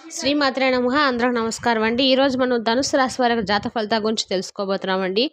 శ్రీమాత్రే నమ. అందరికి నమస్కారం అండి. ఈరోజు మనం ధనుసు రాశి వారి జాత ఫలితాల గురించి తెలుసుకోబోతున్నామండి.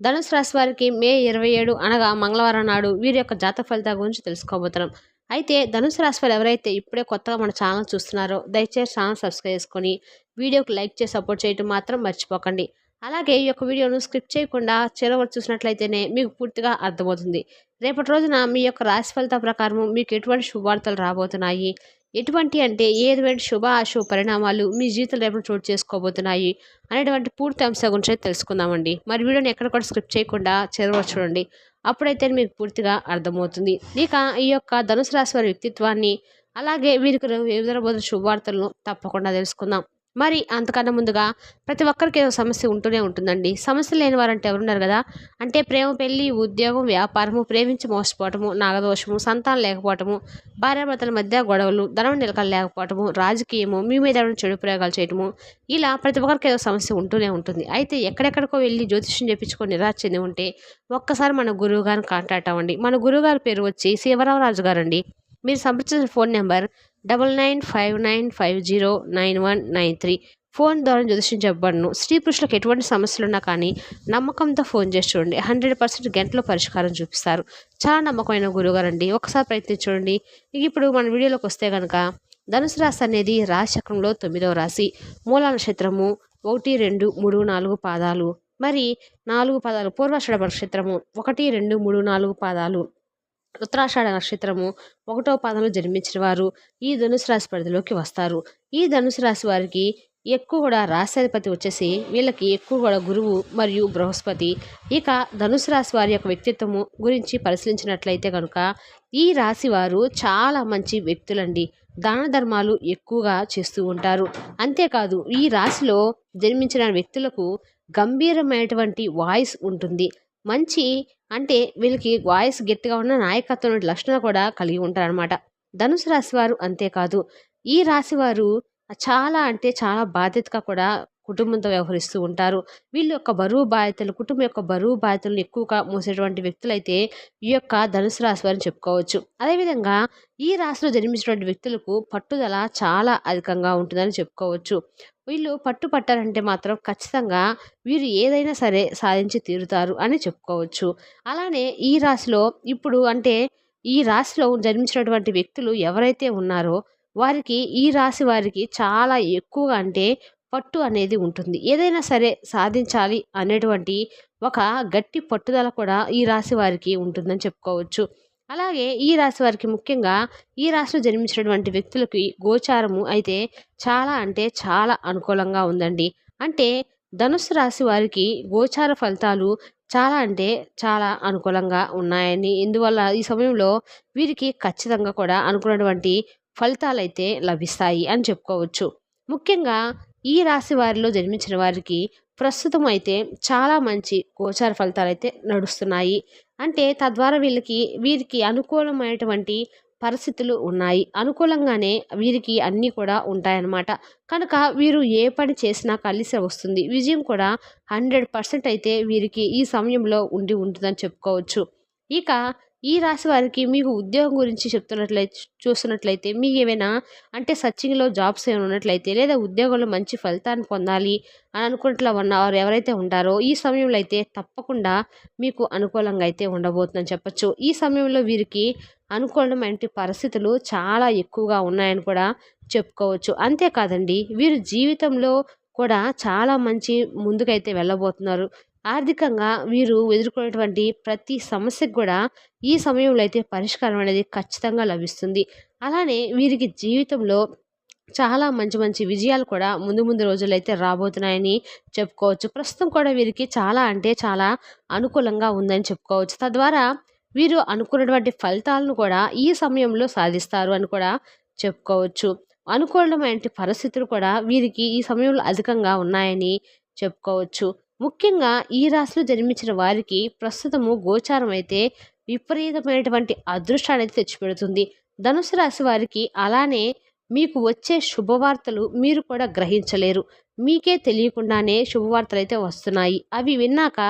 ధనుసు రాశి వారికి మే ఇరవై ఏడు అనగా మంగళవారం నాడు వీరి యొక్క జాత ఫలితాల గురించి తెలుసుకోబోతున్నాం. అయితే ధనుసు రాశి వారు ఎవరైతే ఇప్పుడే కొత్తగా మన ఛానల్ చూస్తున్నారో దయచేసి ఛానల్ సబ్స్క్రైబ్ చేసుకొని వీడియోకి లైక్ చేసి సపోర్ట్ చేయడం మాత్రం మర్చిపోకండి. అలాగే ఈ యొక్క వీడియోను స్క్రిప్ట్ చేయకుండా చివరి చూసినట్లయితేనే మీకు పూర్తిగా అర్థమవుతుంది. రేపటి రోజున మీ యొక్క రాశి ఫలితాల ప్రకారం మీకు ఎటువంటి శుభవార్తలు రాబోతున్నాయి? ఎటువంటి అంటే ఏటువంటి శుభ అశుభ పరిణామాలు మీ జీవితంలో ఎప్పుడు చోటు చేసుకోబోతున్నాయి అనేటువంటి పూర్తి అంశం గురించి అయితే తెలుసుకుందామండి. మరి వీడియోని ఎక్కడ కూడా స్క్రిప్ట్ చేయకుండా చివరి చూడండి. అప్పుడైతే మీకు పూర్తిగా అర్థమవుతుంది. ఇక ఈ యొక్క ధనుసు రాశి వారి వ్యక్తిత్వాన్ని అలాగే వీరికి ఎదురబోతున్న శుభవార్తలను తప్పకుండా తెలుసుకుందాం. మరి అంతకన్నా ముందుగా ప్రతి ఒక్కరికి ఏదో సమస్య ఉంటూనే ఉంటుందండి. సమస్య లేని వారంటే ఎవరున్నారు కదా? అంటే ప్రేమ పెళ్ళి ఉద్యోగం వ్యాపారము ప్రేమించి మోసపోవటము నాగదోషము సంతానం లేకపోవటము భార్యాభర్తల మధ్య గొడవలు ధనం నిలకలు లేకపోవటము రాజకీయము మీ మీద చెడు ప్రయోగాలు చేయటము ఇలా ప్రతి ఒక్కరికి ఏదో సమస్య ఉంటూనే ఉంటుంది. అయితే ఎక్కడెక్కడికో వెళ్ళి జ్యోతిష్యం చెప్పించుకొని నిరాశ చెంది ఉంటే ఒక్కసారి మన గురువు గారిని కాంటాక్ట్ అవ్వండి. మన గురువు గారి పేరు వచ్చి శివరామరాజు గారండి. మీరు సంప్రదించిన phone number double nine five nine five zero nine one nine three. Phone ద్వారా జ్యోతిష్యం చెప్పబడను. స్త్రీ పురుషులకు ఎటువంటి సమస్యలు ఉన్నా కానీ నమ్మకంతో ఫోన్ చేసి చూడండి. హండ్రెడ్ పర్సెంట్ గంటలో పరిష్కారం చూపిస్తారు. చాలా నమ్మకమైన గురువుగారు అండి ఒకసారి ప్రయత్నించి చూడండి. ఇక ఇప్పుడు మన వీడియోలోకి వస్తే కనుక ధనుసు రాశి అనేది రాశి చక్రంలో తొమ్మిదవ రాశి. మూల నక్షత్రము ఒకటి రెండు మూడు నాలుగు పాదాలు. మరి నాలుగు పాదాలు పూర్వాషాఢ నక్షత్రము ఒకటి రెండు మూడు నాలుగు పాదాలు. ఉత్తరాషాఢ నక్షత్రము ఒకటో పాదంలో జన్మించిన వారు ఈ ధనుసు రాశి పరిధిలోకి వస్తారు. ఈ ధనుసు రాశి వారికి ఎక్కువ కూడా రాశాధిపతి వచ్చేసి వీళ్ళకి ఎక్కువ కూడా గురువు మరియు బృహస్పతి. ఇక ధనుసు రాశి వారి యొక్క వ్యక్తిత్వము గురించి పరిశీలించినట్లయితే కనుక ఈ రాశి వారు చాలా మంచి వ్యక్తులండి. దాన ధర్మాలు ఎక్కువగా చేస్తూ ఉంటారు. అంతేకాదు ఈ రాశిలో జన్మించిన వ్యక్తులకు గంభీరమైనటువంటి వాయిస్ ఉంటుంది. మంచి అంటే వీళ్ళకి వాయిస్ గట్టిగా ఉన్న నాయకత్వం లక్షణాలు కూడా కలిగి ఉంటారనమాట ధనుసు రాశి వారు అంతేకాదు ఈ రాశి వారు చాలా అంటే చాలా బాధ్యతగా కూడా కుటుంబంతో వ్యవహరిస్తూ ఉంటారు. వీళ్ళ యొక్క బరువు బాధ్యతలు కుటుంబం యొక్క బరువు బాధ్యతలను ఎక్కువగా మోసేటువంటి వ్యక్తులైతే ఈ యొక్క ధనుసు రాశి వారిని చెప్పుకోవచ్చు. అదేవిధంగా ఈ రాశిలో జన్మించినటువంటి వ్యక్తులకు పట్టుదల చాలా అధికంగా ఉంటుందని చెప్పుకోవచ్చు. వీళ్ళు పట్టు పట్టారంటే మాత్రం ఖచ్చితంగా వీరు ఏదైనా సరే సాధించి తీరుతారు అని చెప్పుకోవచ్చు. అలానే ఈ రాశిలో ఇప్పుడు అంటే ఈ రాశిలో జన్మించినటువంటి వ్యక్తులు ఎవరైతే ఉన్నారో వారికి ఈ రాశి వారికి చాలా ఎక్కువగా అంటే పట్టు అనేది ఉంటుంది. ఏదైనా సరే సాధించాలి అనేటువంటి ఒక గట్టి పట్టుదల కూడా ఈ రాశి వారికి ఉంటుందని చెప్పుకోవచ్చు. అలాగే ఈ రాశి వారికి ముఖ్యంగా ఈ రాశిలో జన్మించినటువంటి వ్యక్తులకి గోచారము అయితే చాలా అంటే చాలా అనుకూలంగా ఉందండి. అంటే ధనుసు రాశి వారికి గోచార ఫలితాలు చాలా అంటే చాలా అనుకూలంగా ఉన్నాయని ఇందువల్ల ఈ సమయంలో వీరికి ఖచ్చితంగా కూడా అనుకున్నటువంటి ఫలితాలు అయితే లభిస్తాయి అని చెప్పుకోవచ్చు. ముఖ్యంగా ఈ రాశి వారిలో జన్మించిన వారికి ప్రస్తుతం అయితే చాలా మంచి గోచార ఫలితాలు అయితే నడుస్తున్నాయి. అంటే తద్వారా వీళ్ళకి వీరికి అనుకూలమైనటువంటి పరిస్థితులు ఉన్నాయి. అనుకూలంగానే వీరికి అన్నీ కూడా ఉంటాయన్నమాట. కనుక వీరు ఏ పని చేసినా కలిసి వస్తుంది. విజయం కూడా హండ్రెడ్ పర్సెంట్ అయితే వీరికి ఈ సమయంలో ఉండి ఉంటుందని చెప్పుకోవచ్చు. ఇక ఈ రాశి వారికి మీకు ఉద్యోగం గురించి చెప్తున్నట్లయితే చూస్తున్నట్లయితే మీకు ఏమైనా అంటే సర్చింగ్లో జాబ్స్ ఏమైనా ఉన్నట్లయితే లేదా ఉద్యోగంలో మంచి ఫలితాన్ని పొందాలి అని అనుకున్నట్లు ఉన్నవారు ఎవరైతే ఉంటారో ఈ సమయంలో అయితే తప్పకుండా మీకు అనుకూలంగా అయితే ఉండబోతుందని చెప్పచ్చు. ఈ సమయంలో వీరికి అనుకూలమైన పరిస్థితులు చాలా ఎక్కువగా ఉన్నాయని కూడా చెప్పుకోవచ్చు. అంతేకాదండి వీరు జీవితంలో కూడా చాలా మంచి ముందుకైతే వెళ్ళబోతున్నారు. ఆర్థికంగా వీరు ఎదుర్కొనేటువంటి ప్రతి సమస్యకు కూడా ఈ సమయంలో అయితే పరిష్కారం అనేది ఖచ్చితంగా లభిస్తుంది. అలానే వీరికి జీవితంలో చాలా మంచి మంచి విజయాలు కూడా ముందు ముందు రోజుల్లో అయితే రాబోతున్నాయని చెప్పుకోవచ్చు. ప్రస్తుతం కూడా వీరికి చాలా అంటే చాలా అనుకూలంగా ఉందని చెప్పుకోవచ్చు. తద్వారా వీరు అనుకున్నటువంటి ఫలితాలను కూడా ఈ సమయంలో సాధిస్తారు అని కూడా చెప్పుకోవచ్చు. అనుకూలమైన పరిస్థితులు కూడా వీరికి ఈ సమయంలో అధికంగా ఉన్నాయని చెప్పుకోవచ్చు. ముఖ్యంగా ఈ రాశిలో జన్మించిన వారికి ప్రస్తుతము గోచారం అయితే విపరీతమైనటువంటి అదృష్టాన్ని అయితే తెచ్చిపెడుతుంది. ధనుసు రాశి వారికి అలానే మీకు వచ్చే శుభవార్తలు మీరు కూడా గ్రహించలేరు. మీకే తెలియకుండానే శుభవార్తలు అయితే వస్తున్నాయి. అవి విన్నాక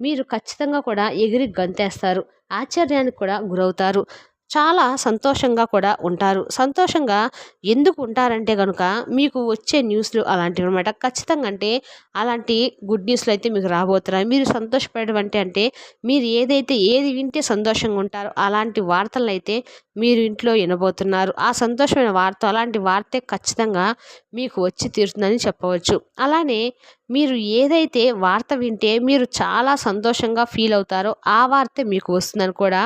మీరు ఖచ్చితంగా కూడా ఎగిరి గంతేస్తారు. ఆశ్చర్యానికి కూడా గురవుతారు. చాలా సంతోషంగా కూడా ఉంటారు. సంతోషంగా ఎందుకు ఉంటారంటే కనుక మీకు వచ్చే న్యూస్లు అలాంటివి అనమాట ఖచ్చితంగా అంటే అలాంటి గుడ్ న్యూస్లు అయితే మీకు రాబోతున్నాయి. మీరు సంతోషపడడం అంటే అంటే మీరు ఏదైతే ఏది వింటే సంతోషంగా ఉంటారో అలాంటి వార్తలను అయితే మీరు ఇంట్లో వినబోతున్నారు. ఆ సంతోషమైన వార్త అలాంటి వార్తే ఖచ్చితంగా మీకు వచ్చి తీరుతుందని చెప్పవచ్చు. అలానే మీరు ఏదైతే వార్త వింటే మీరు చాలా సంతోషంగా ఫీల్ అవుతారో ఆ వార్త మీకు వస్తుందని కూడా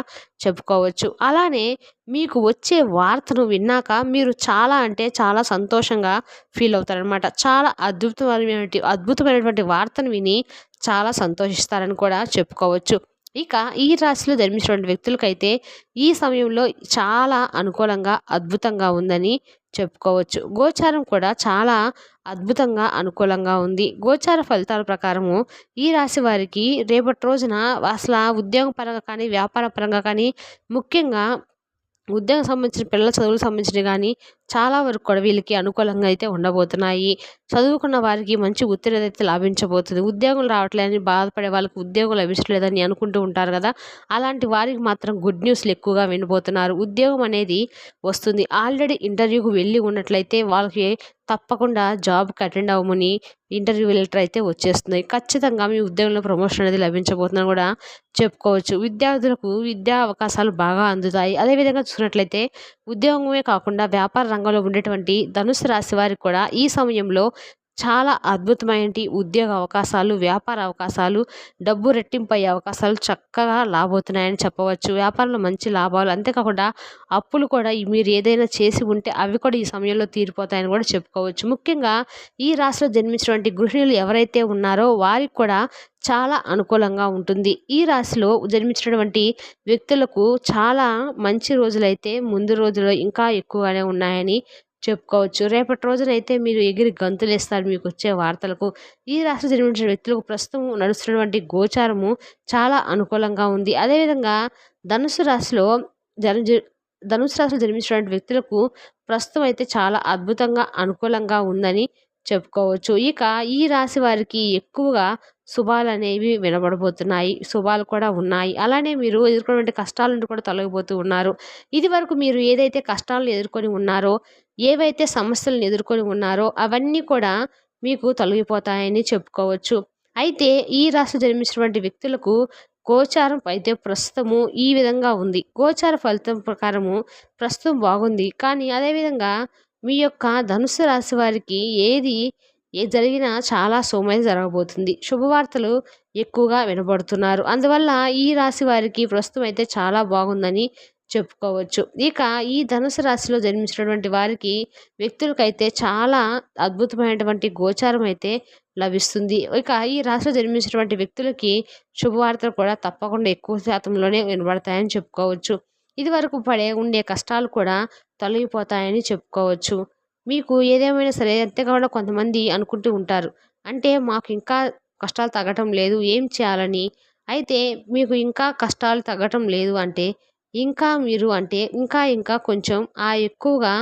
చెప్పుకోవచ్చు. అలానే మీకు వచ్చే వార్తను విన్నాక మీరు చాలా అంటే చాలా సంతోషంగా ఫీల్ అవుతారనమాట చాలా అద్భుతమైనటువంటి అద్భుతమైనటువంటి వార్తను విని చాలా సంతోషిస్తారని కూడా చెప్పుకోవచ్చు. ఇక ఈ రాశిలో జన్మించినటువంటి వ్యక్తులకైతే ఈ సమయంలో చాలా అనుకూలంగా అద్భుతంగా ఉందని చెప్పుకోవచ్చు. గోచారం కూడా చాలా అద్భుతంగా అనుకూలంగా ఉంది. గోచార ఫలితాల ప్రకారము ఈ రాశి వారికి రేపటి రోజున అసలు ఉద్యోగ పరంగా కానీ వ్యాపార పరంగా కానీ ముఖ్యంగా ఉద్యోగం సంబంధించిన పిల్లల చదువులకు సంబంధించినవి కానీ చాలా వరకు కూడా వీళ్ళకి అనుకూలంగా అయితే ఉండబోతున్నాయి. చదువుకున్న వారికి మంచి ఉత్తీర్ణత అయితే లాభించబోతుంది. ఉద్యోగం రావట్లేదని బాధపడే వాళ్ళకి ఉద్యోగం లభించలేదని అనుకుంటూ ఉంటారు కదా? అలాంటి వారికి మాత్రం గుడ్ న్యూస్లు ఎక్కువగా వినబోతున్నారు. ఉద్యోగం అనేది వస్తుంది. ఆల్రెడీ ఇంటర్వ్యూకి వెళ్ళి ఉన్నట్లయితే వాళ్ళకి తప్పకుండా జాబ్కి అటెండ్ అవ్వమని ఇంటర్వ్యూ లెటర్ అయితే వచ్చేస్తుంది. ఖచ్చితంగా మీ ఉద్యోగంలో ప్రమోషన్ అనేది లభించబోతుందని కూడా చెప్పుకోవచ్చు. విద్యార్థులకు విద్యా అవకాశాలు బాగా అందుతాయి. అదేవిధంగా చూసినట్లయితే ఉద్యోగమే కాకుండా వ్యాపార రంగంలో ఉండేటువంటి ధనుసు రాశి వారికి కూడా ఈ సమయంలో చాలా అద్భుతమైన ఉద్యోగ అవకాశాలు వ్యాపార అవకాశాలు డబ్బు రెట్టింపు అయ్యే అవకాశాలు చక్కగా లాభవుతున్నాయని చెప్పవచ్చు. వ్యాపారంలో మంచి లాభాలు అంతేకాకుండా అప్పులు కూడా మీరు ఏదైనా చేసి ఉంటే అవి కూడా ఈ సమయంలో తీరిపోతాయని కూడా చెప్పుకోవచ్చు. ముఖ్యంగా ఈ రాశిలో జన్మించినటువంటి గృహిణులు ఎవరైతే ఉన్నారో వారికి కూడా చాలా అనుకూలంగా ఉంటుంది. ఈ రాశిలో జన్మించినటువంటి వ్యక్తులకు చాలా మంచి రోజులైతే ముందు రోజుల్లో ఇంకా ఎక్కువగానే ఉన్నాయని చెప్పుకోవచ్చు. రేపటి రోజునైతే మీరు ఎగిరి గంతులేస్తారు మీకు వచ్చే వార్తలకు. ఈ రాశి జన్మించిన వ్యక్తులకు ప్రస్తుతం నడుస్తున్నటువంటి గోచారము చాలా అనుకూలంగా ఉంది. అదేవిధంగా ధనుసు రాశిలో జన ధనుసు రాశిలో జన్మించినటువంటి వ్యక్తులకు ప్రస్తుతం అయితే చాలా అద్భుతంగా అనుకూలంగా ఉందని చెప్పుకోవచ్చు. ఇక ఈ రాశి వారికి ఎక్కువగా శుభాలు అనేవి వినబడబోతున్నాయి. శుభాలు కూడా ఉన్నాయి. అలానే మీరు ఎదుర్కొనేటువంటి కష్టాల నుండి కూడా తొలగిపోతూ ఉన్నారు. ఇది వరకు మీరు ఏదైతే కష్టాలను ఎదుర్కొని ఉన్నారో ఏవైతే సమస్యలను ఎదుర్కొని ఉన్నారో అవన్నీ కూడా మీకు తొలగిపోతాయని చెప్పుకోవచ్చు. అయితే ఈ రాశి జన్మించినటువంటి వ్యక్తులకు గోచారం అయితే ప్రస్తుతము ఈ విధంగా ఉంది. గోచార ఫలితం ప్రకారము ప్రస్తుతం బాగుంది. కానీ అదేవిధంగా మీ యొక్క ధనుసు రాశి వారికి ఏది ఏ జరిగినా చాలా సోమైన జరగబోతుంది. శుభవార్తలు ఎక్కువగా వినబడుతున్నారు. అందువల్ల ఈ రాశి వారికి ప్రస్తుతం అయితే చాలా బాగుందని చెప్పుకోవచ్చు. ఇక ఈ ధనుసు రాశిలో జన్మించినటువంటి వారికి వ్యక్తులకైతే చాలా అద్భుతమైనటువంటి గోచారం అయితే లభిస్తుంది. ఇక ఈ రాశిలో జన్మించినటువంటి వ్యక్తులకి శుభవార్తలు కూడా తప్పకుండా ఎక్కువ శాతంలోనే వినబడతాయని చెప్పుకోవచ్చు. ఇది వరకు పడే ఉండే కష్టాలు కూడా తొలగిపోతాయని చెప్పుకోవచ్చు. మీకు ఏదేమైనా సరే అంతేకాకుండా కొంతమంది అనుకుంటూ ఉంటారు. అంటే మాకు ఇంకా కష్టాలు తగ్గటం లేదు ఏం చేయాలని? అయితే మీకు ఇంకా కష్టాలు తగ్గటం లేదు అంటే ఇంకా మీరు అంటే ఇంకా ఇంకా కొంచెం ఆ ఎక్కువగా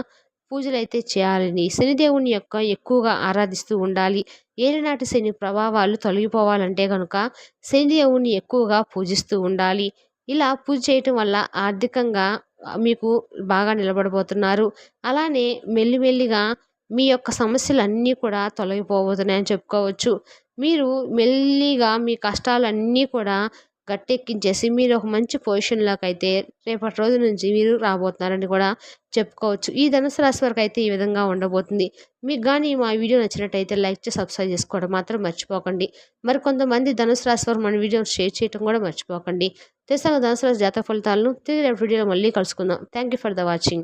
పూజలు అయితే చేయాలని శనిదేవుని యొక్క ఎక్కువగా ఆరాధిస్తూ ఉండాలి. ఏలినాటి శని ప్రభావాలు తొలగిపోవాలంటే కనుక శనిదేవుని ఎక్కువగా పూజిస్తూ ఉండాలి. ఇలా పూజ చేయటం వల్ల ఆర్థికంగా మీకు బాగా నిలబడబోతున్నారు. అలానే మెల్లిమెల్లిగా మీ యొక్క సమస్యలు అన్నీ కూడా తొలగిపోబోతున్నాయని చెప్పుకోవచ్చు. మీరు మెల్లిగా మీ కష్టాలన్నీ కూడా గట్టెక్కించేసి మీరు ఒక మంచి పొజిషన్లోకి అయితే రేపటి రోజు నుంచి మీరు రాబోతున్నారని కూడా చెప్పుకోవచ్చు. ఈ ధనుసు రాశి వరకు అయితే ఈ విధంగా ఉండబోతుంది. మీకు కానీ మా వీడియో నచ్చినట్టయితే లైక్ చేసి సబ్స్క్రైబ్ చేసుకోవడం మాత్రం మర్చిపోకండి. మరి కొంతమంది ధనుసు రాశి వారు మన వీడియోని షేర్ చేయడం కూడా మర్చిపోకండి. తెలుసా ధనుసు రాశి జాతక ఫలితాలను తిరిగి రేపు వీడియోలో మళ్ళీ కలుసుకుందాం. Thank you for the watching